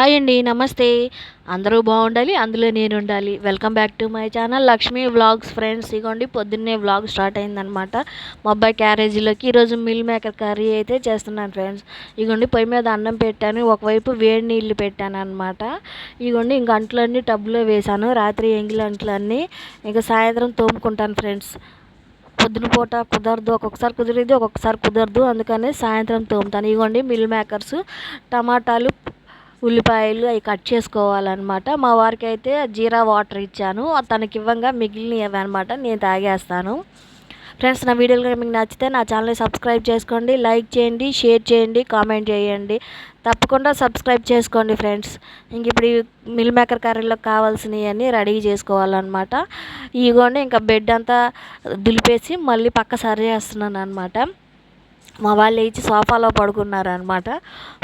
Hi అండి నమస్తే. అందరూ బాగుండాలి అందులో నేను ఉండాలి welcome back to my channel Lakshmi vlogs friends ఇగోండి పొద్దున్నే వ్లాగ్ స్టార్ట్ అయిందనమాట మా అబ్బాయి క్యారేజీలోకి ఈరోజు మిల్ మేకర్ కర్రీ అయితే చేస్తున్నాను ఫ్రెండ్స్ ఇగోండి పొయ్యి మీద అన్నం పెట్టాను ఒకవైపు వేడి నీళ్ళు పెట్టాను అనమాట ఇగోండి ఇంక అంట్లన్నీ టబ్లో వేశాను రాత్రి ఎంగిలి అంట్లన్నీ ఇంకా సాయంత్రం తోముకుంటాను ఫ్రెండ్స్ పొద్దున పూట కుదరదు ఒక్కొక్కసారి కుదిరిద్ది ఒక్కొక్కసారి కుదరదు అందుకని సాయంత్రం తోముతాను. ఇగోండి మిల్ మేకర్స్ టమాటాలు ఉల్లిపాయలు అవి కట్ చేసుకోవాలన్నమాట. మా వారికి అయితే జీరా వాటర్ ఇచ్చాను. తనకి ఇవ్వంగా మిగిలినవి అనమాట నేను తాగేస్తాను. ఫ్రెండ్స్ నా వీడియోలు కనుక మీకు నచ్చితే నా ఛానల్ని సబ్స్క్రైబ్ చేసుకోండి. లైక్ చేయండి షేర్ చేయండి కామెంట్ చేయండి. తప్పకుండా సబ్స్క్రైబ్ చేసుకోండి ఫ్రెండ్స్. ఇంక ఇప్పుడు మిల్ మేకర్ కర్రీలో కావాల్సినవన్నీ రెడీ చేసుకోవాలన్నమాట. ఇదిగోండి ఇంకా బెడ్ అంతా దులిపేసి మళ్ళీ పక్క సరి చేస్తున్నాను అనమాట మా వాళ్ళు లేచి సోఫాలో పడుకున్నారు అనమాట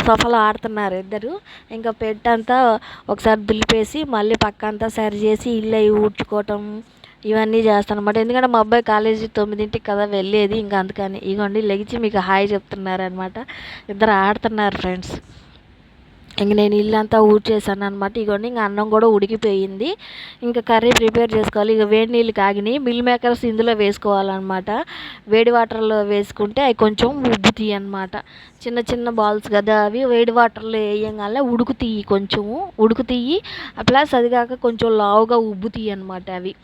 సోఫాలో ఆడుతున్నారు ఇద్దరు. ఇంకా పెట్టంతా ఒకసారి దులిపేసి మళ్ళీ పక్క అంతా సరి చేసి ఇల్లు అవి ఊడ్చుకోవటం ఇవన్నీ చేస్తాను అనమాట ఎందుకంటే మా అబ్బాయి కాలేజీ తొమ్మిదింటికి కదా వెళ్ళేది. ఇంకా అందుకని ఇగోండి లెగిచి మీకు హాయ్ చెప్తున్నారు అనమాట ఇద్దరు ఆడుతున్నారు ఫ్రెండ్స్. ఇంక నేను ఇల్లంతా ఊడ్చేసాను అనమాట ఇగోండి ఇంక అన్నం కూడా ఉడికిపోయింది. ఇంకా కర్రీ ప్రిపేర్ చేసుకోవాలి. ఇక వేడి నీళ్ళు కాగినాయి మిల్ మేకర్స్ ఇందులో వేసుకోవాలన్నమాట. వేడి వాటర్లో వేసుకుంటే అవి కొంచెం ఉబ్బుతాయి అనమాట చిన్న చిన్న బాల్స్ కదా అవి వేడి వాటర్లో వేయంగానే ఉడుకుతాయి కొంచెము ఉడుకుతాయి. ప్లస్ అది కాక కొంచెం లావుగా ఉబ్బుతాయి అనమాట అవి.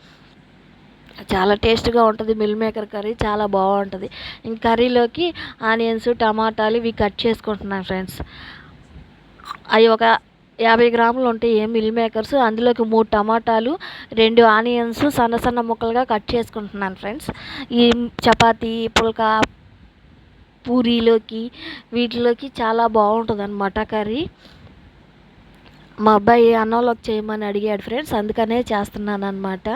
చాలా టేస్ట్గా ఉంటుంది మిల్ మేకర్ కర్రీ చాలా బాగుంటుంది. ఇంక కర్రీలోకి ఆనియన్స్ టమాటాలు ఇవి కట్ చేసుకుంటున్నాను ఫ్రెండ్స్. అవి ఒక యాభై గ్రాములు ఉంటాయి మిల్ మేకర్స్. అందులోకి మూడు టమాటాలు రెండు ఆనియన్స్ సన్న సన్న ముక్కలుగా కట్ చేసుకుంటున్నాను ఫ్రెండ్స్. ఈ చపాతీ పుల్కా పూరీలోకి వీటిలోకి చాలా బాగుంటుంది అనమాట కర్రీ. మా అబ్బాయి అన్నంలోకి చేయమని అడిగాడు ఫ్రెండ్స్ అందుకనే చేస్తున్నాను అనమాట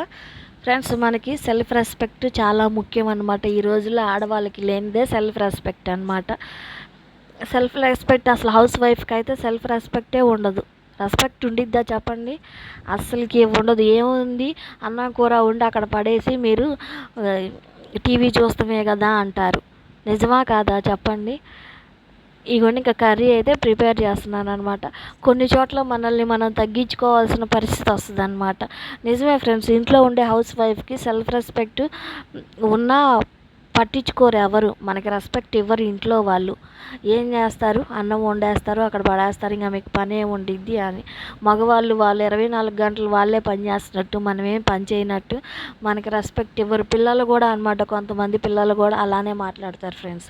ఫ్రెండ్స్ మనకి సెల్ఫ్ రెస్పెక్ట్ చాలా ముఖ్యం అనమాట ఈ రోజుల్లో ఆడవాళ్ళకి లేనిదే సెల్ఫ్ రెస్పెక్ట్ అనమాట సెల్ఫ్ రెస్పెక్ట్ అసలు హౌస్ వైఫ్కి అయితే సెల్ఫ్ రెస్పెక్టే ఉండదు. రెస్పెక్ట్ ఉండిద్దా చెప్పండి? అస్సలకి ఉండదు. ఏముంది? అన్నం కూర ఉండి అక్కడ పడేసి మీరు టీవీ చూస్తామే కదా అంటారు. నిజమా కాదా చెప్పండి? ఇగోండి ఇంకా కర్రీ అయితే ప్రిపేర్ చేస్తున్నాను అనమాట కొన్ని చోట్ల మనల్ని మనం తగ్గించుకోవాల్సిన పరిస్థితి వస్తుంది అనమాట నిజమే ఫ్రెండ్స్ ఇంట్లో ఉండే హౌస్ వైఫ్కి సెల్ఫ్ రెస్పెక్ట్ ఉన్న పట్టించుకోరు ఎవరు. మనకి రెస్పెక్ట్ ఇవ్వరు ఇంట్లో వాళ్ళు. ఏం చేస్తారు? అన్నం వండేస్తారు అక్కడ పడేస్తారు ఇంకా మీకు పనే ఉండిద్ది అని. మగవాళ్ళు వాళ్ళు ఇరవై నాలుగు గంటలు వాళ్ళే పని చేస్తున్నట్టు మనమేం పని చేయనట్టు మనకి రెస్పెక్ట్ ఇవ్వరు. పిల్లలు కూడా అనమాట కొంతమంది పిల్లలు కూడా అలానే మాట్లాడతారు ఫ్రెండ్స్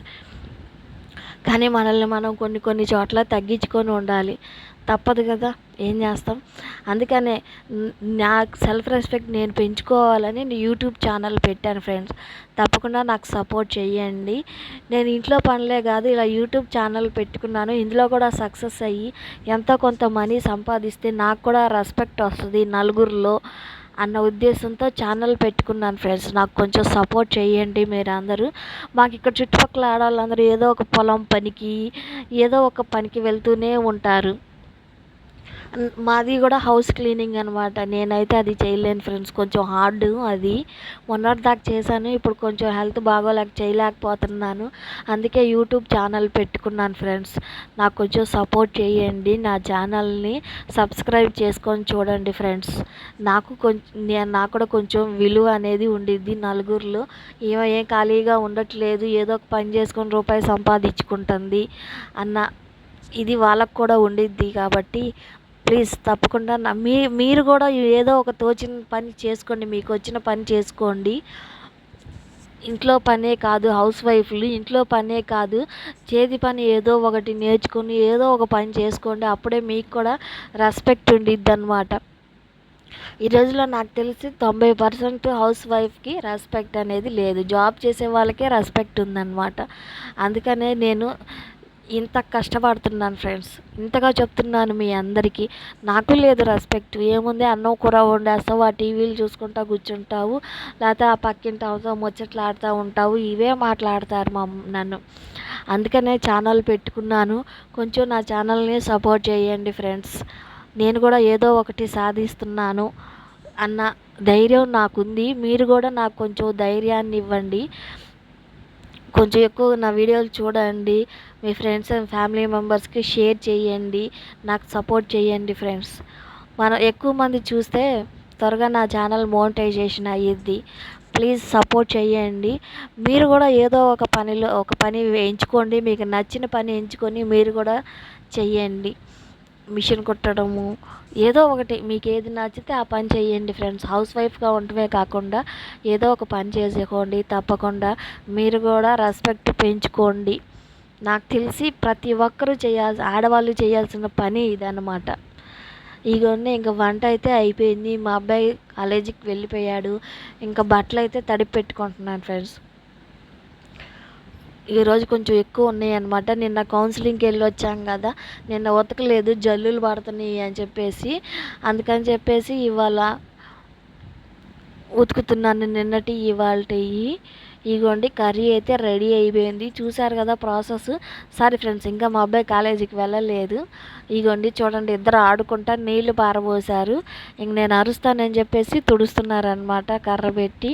కానీ మనల్ని మనం కొన్ని కొన్ని చోట్ల తగ్గించుకొని ఉండాలి. తప్పదు కదా ఏం చేస్తాం? అందుకనే నా సెల్ఫ్ రెస్పెక్ట్ నేను పెంచుకోవాలని యూట్యూబ్ ఛానల్ పెట్టాను ఫ్రెండ్స్. తప్పకుండా నాకు సపోర్ట్ చేయండి నేను ఇంట్లో పనులే కాదు ఇలా యూట్యూబ్ ఛానల్ పెట్టుకున్నాను. ఇందులో కూడా సక్సెస్ అయ్యి ఎంతో కొంత మనీ సంపాదిస్తే నాకు కూడా రెస్పెక్ట్ వస్తుంది నలుగురిలో. అన్న ఉద్దేశంతో ఛానల్ పెట్టుకున్నాను ఫ్రెండ్స్ నాకు కొంచెం సపోర్ట్ చేయండి మీరు అందరూ మాకు ఇక్కడ చుట్టుపక్కల ఆడవాళ్ళందరూ ఏదో ఒక పొలం పనికి ఏదో ఒక పనికి వెళ్తూనే ఉంటారు. మాది కూడా హౌస్ క్లీనింగ్ అనమాట నేనైతే అది చేయలేను ఫ్రెండ్స్. కొంచెం హార్డ్ అది. మొన్నటి దాకా చేశాను. ఇప్పుడు కొంచెం హెల్త్ బాగోలేక చేయలేకపోతున్నాను. అందుకే యూట్యూబ్ ఛానల్ పెట్టుకున్నాను ఫ్రెండ్స్. నాకు కొంచెం సపోర్ట్ చేయండి. నా ఛానల్ని సబ్స్క్రైబ్ చేసుకొని చూడండి ఫ్రెండ్స్. నాకు కొంచెం నాకు కూడా కొంచెం విలువ అనేది ఉండిద్ది నలుగురిలో. ఏమో ఏం ఖాళీగా ఉండట్లేదు. ఏదో ఒక పని చేసుకొని రూపాయి సంపాదించుకుంటుంది అన్న ఇది వాళ్ళకు కూడా ఉండిద్ది కాబట్టి ప్లీజ్ తప్పకుండా నా మీ మీరు కూడా ఏదో ఒక తోచిన పని చేసుకోండి మీకు వచ్చిన పని చేసుకోండి. ఇంట్లో పనే కాదు హౌస్ వైఫ్లు ఇంట్లో పనే కాదు. చేతి పని ఏదో ఒకటి నేర్చుకుని ఏదో ఒక పని చేసుకోండి అప్పుడే మీకు కూడా రెస్పెక్ట్ ఉండిద్ది అనమాట ఈ రోజులో నాకు తెలిసి తొంభై పర్సెంట్ హౌస్ వైఫ్కి రెస్పెక్ట్ అనేది లేదు. జాబ్ చేసే వాళ్ళకే రెస్పెక్ట్ ఉందన్నమాట. అందుకనే నేను ఇంత కష్టపడుతున్నాను ఫ్రెండ్స్. ఇంతగా చెప్తున్నాను మీ అందరికీ. నాకు లేదు రెస్పెక్ట్ ఏముంది? అన్నం కూర వండేస్తావు ఆ టీవీలు చూసుకుంటా కూర్చుంటావు లేకపోతే ఆ పక్కింటి అవసరం ముచ్చట్లాడుతూ ఉంటావు ఇవే మాట్లాడతారు మా నన్ను. అందుకనే ఛానల్ పెట్టుకున్నాను. కొంచెం నా ఛానల్ని సపోర్ట్ చేయండి ఫ్రెండ్స్. నేను కూడా ఏదో ఒకటి సాధిస్తున్నాను అన్న ధైర్యం నాకుంది. మీరు కూడా నాకు కొంచెం ధైర్యాన్ని ఇవ్వండి. కొంచెం ఎక్కువ నా వీడియోలు చూడండి. మీ ఫ్రెండ్స్ అండ్ ఫ్యామిలీ మెంబర్స్కి షేర్ చేయండి. నాకు సపోర్ట్ చేయండి ఫ్రెండ్స్. మనం ఎక్కువ మంది చూస్తే త్వరగా నా ఛానల్ మోనిటైజేషన్ అయ్యిద్ది. ప్లీజ్ సపోర్ట్ చేయండి. మీరు కూడా ఏదో ఒక పనిలో ఒక పని ఎంచుకోండి మీకు నచ్చిన పని ఎంచుకొని మీరు కూడా చెయ్యండి. మిషన్ కుట్టడము ఏదో ఒకటి మీకు ఏది నచ్చితే ఆ పని చేయండి ఫ్రెండ్స్ హౌస్ వైఫ్గా ఉండటమే కాకుండా ఏదో ఒక పని చేసుకోండి తప్పకుండా. మీరు కూడా రెస్పెక్ట్ పెంచుకోండి. నాకు తెలిసి ప్రతి ఒక్కరూ చేయాల్సి ఆడవాళ్ళు చేయాల్సిన పని ఇదన్నమాట. ఇగోనే ఇంకా వంట అయితే అయిపోయింది. మా అబ్బాయి కాలేజీకి వెళ్ళిపోయాడు. ఇంకా బట్టలు అయితే తడిపి పెట్టుకుంటున్నాను ఫ్రెండ్స్ ఈరోజు కొంచెం ఎక్కువ ఉన్నాయి అనమాట నిన్న కౌన్సిలింగ్కి వెళ్ళి వచ్చాం కదా. నిన్న ఉతకలేదు జల్లులు పడుతున్నాయి అని చెప్పేసి. అందుకని చెప్పేసి ఇవాళ ఉతుకుతున్నాను నిన్నటి ఇవాళటివి ఇగోండి కర్రీ అయితే రెడీ అయిపోయింది. చూసారు కదా ప్రాసెస్. సారీ ఫ్రెండ్స్ ఇంకా మా అబ్బాయి కాలేజీకి వెళ్ళలేదు. ఇగోండి చూడండి ఇద్దరు ఆడుకుంటా నీళ్ళు పారబోసారు. ఇంక నేను అరుస్తానని చెప్పేసి తుడుస్తున్నారనమాట కర్ర పెట్టి.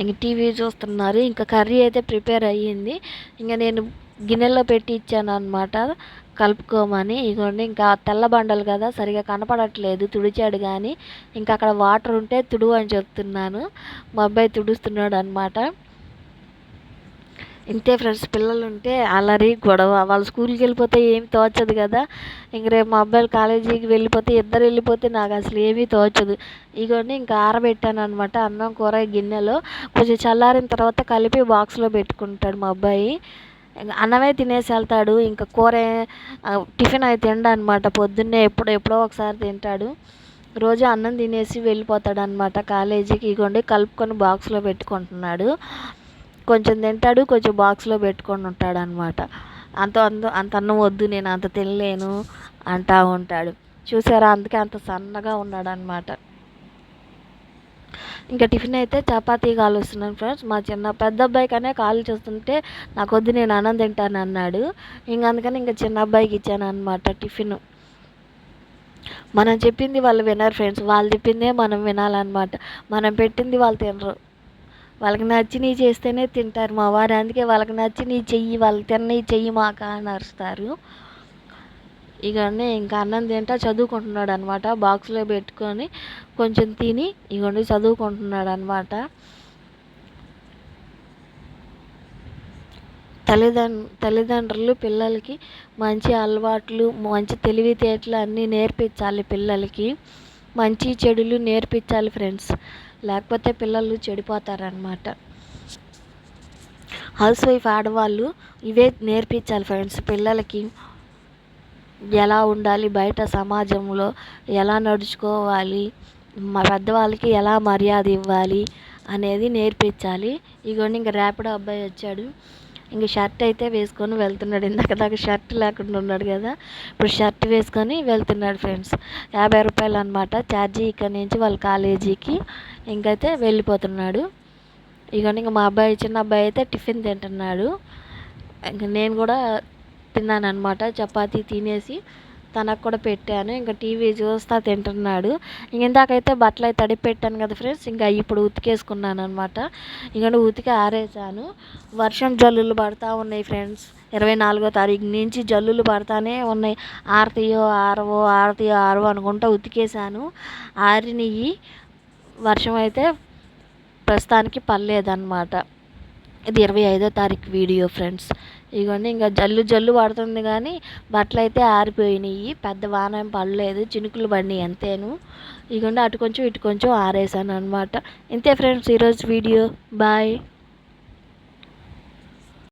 ఇంక టీవీ చూస్తున్నారు. ఇంకా కర్రీ అయితే ప్రిపేర్ అయ్యింది. ఇంకా నేను గిన్నెలో పెట్టి ఇచ్చాను అనమాట కలుపుకోమని. ఇదిగోండి ఇంకా తెల్ల బండలు కదా సరిగా కనపడట్లేదు తుడిచాడు కానీ ఇంకా అక్కడ వాటర్ ఉంటే తుడు అని చెప్తున్నాను. మా అబ్బాయి తుడుస్తున్నాడు అనమాట ఇంతే ఫ్రెండ్స్ పిల్లలు ఉంటే అల్లరి గొడవ. వాళ్ళు స్కూల్కి వెళ్ళిపోతే ఏమి తోచదు కదా. ఇంక రేపు మా అబ్బాయిలు కాలేజీకి వెళ్ళిపోతే ఇద్దరు వెళ్ళిపోతే నాకు అసలు ఏమీ తోచదు. ఇగోండి ఇంకా ఆరబెట్టాను అనమాట అన్నం కూర గిన్నెలో. కొంచెం చల్లారిన తర్వాత కలిపి బాక్స్లో పెట్టుకుంటాడు మా అబ్బాయి. అన్నమే తినేసి వెళ్తాడు. ఇంకా కూర టిఫిన్ అయితే తిండ అనమాట పొద్దున్నే ఎప్పుడో ఎప్పుడో ఒకసారి తింటాడు. రోజు అన్నం తినేసి వెళ్ళిపోతాడు అనమాట కాలేజీకి. ఇగోండి కలుపుకొని బాక్స్లో పెట్టుకుంటున్నాడు. కొంచెం తింటాడు కొంచెం బాక్స్లో పెట్టుకొని ఉంటాడు అనమాట అంత అంత అంత అన్నం వద్దు నేను అంత తినలేను అంటా ఉంటాడు. చూసారా? అందుకే అంత సన్నగా ఉన్నాడు అనమాట ఇంకా టిఫిన్ అయితే చపాతీ కాలుస్తున్నాను ఫ్రెండ్స్. మా చిన్న పెద్ద అబ్బాయి కనే కాలు చేస్తుంటే నాకు వద్దు నేను అన్నం తింటాను అన్నాడు. ఇంక అందుకని ఇంకా చిన్న అబ్బాయికి ఇచ్చాను అనమాట టిఫిన్. మనం చెప్పింది వాళ్ళు వినరు ఫ్రెండ్స్. వాళ్ళు చెప్పిందే మనం వినాలన్నమాట. మనం పెట్టింది వాళ్ళు తినరు. వాళ్ళకి నచ్చినవి చేస్తేనే తింటారు మా వారు. అందుకే వాళ్ళకి నచ్చినవి చెయ్యి వాళ్ళు తిన్నవి చెయ్యి మాక అని అరుస్తారు. ఇక ఇంకా అన్నం తింటా చదువుకుంటున్నాడు అనమాట బాక్స్లో పెట్టుకొని కొంచెం తిని ఇగోండి చదువుకుంటున్నాడు అనమాట తల్లిదండ్రు తల్లిదండ్రులు పిల్లలకి మంచి అలవాట్లు మంచి తెలివితేటలు అన్నీ నేర్పించాలి పిల్లలకి. మంచి చెడులు నేర్పించాలి ఫ్రెండ్స్. లేకపోతే పిల్లలు చెడిపోతారనమాట హౌస్ వైఫ్ ఆడవాళ్ళు ఇవే నేర్పించాలి ఫ్రెండ్స్. పిల్లలకి ఎలా ఉండాలి బయట సమాజంలో ఎలా నడుచుకోవాలి మా పెద్దవాళ్ళకి ఎలా మర్యాద ఇవ్వాలి అనేది నేర్పించాలి. ఇగోండి ఇంకా ర్యాపిడో అబ్బాయి వచ్చాడు. ఇంక షర్ట్ అయితే వేసుకొని వెళ్తున్నాడు. ఇందాక దాకా షర్ట్ లేకుండా ఉన్నాడు కదా. ఇప్పుడు షర్ట్ వేసుకొని వెళ్తున్నాడు ఫ్రెండ్స్. యాభై రూపాయలు అనమాట ఛార్జీ ఇక్కడ నుంచి వాళ్ళ కాలేజీకి. ఇంకైతే వెళ్ళిపోతున్నాడు. ఇగోండి ఇంకా మా అబ్బాయి చిన్న అబ్బాయి అయితే టిఫిన్ తింటున్నాడు. ఇంకా నేను కూడా తిన్నాను అనమాట చపాతీ తినేసి తనకు కూడా పెట్టాను. ఇంకా టీవీ చూస్తా తింటున్నాడు. ఇంక ఇందాకైతే బట్టలు అయితే తడి పెట్టాను కదా ఫ్రెండ్స్ ఇంకా ఇప్పుడు ఉతికేసుకున్నాను అనమాట ఇంకా ఉతికి ఆరేసాను. వర్షం జల్లులు పడతా ఉన్నాయి ఫ్రెండ్స్. ఇరవై నాలుగో తారీఖు నుంచి జల్లులు పడతానే ఉన్నాయి. ఆరతీయో ఆరవో ఆరతీయో ఆరవో అనుకుంటా ఉతికేసాను. ఆరినవి వర్షం అయితే ప్రస్తుతానికి పర్లేదన్నమాట ఇది ఇరవై ఐదో తారీఖు వీడియో ఫ్రెండ్స్. ఇగోండి ఇంకా జల్లు జల్లు పడుతుంది కానీ బట్టలు అయితే ఆరిపోయినాయి పెద్ద వాన ఏం పడలేదు చినుకులు పడినాయి అంతేను. ఇగోండి అటు కొంచెం ఇటు కొంచెం ఆరేసాను అనమాట ఇంతే ఫ్రెండ్స్ ఈరోజు వీడియో. బాయ్.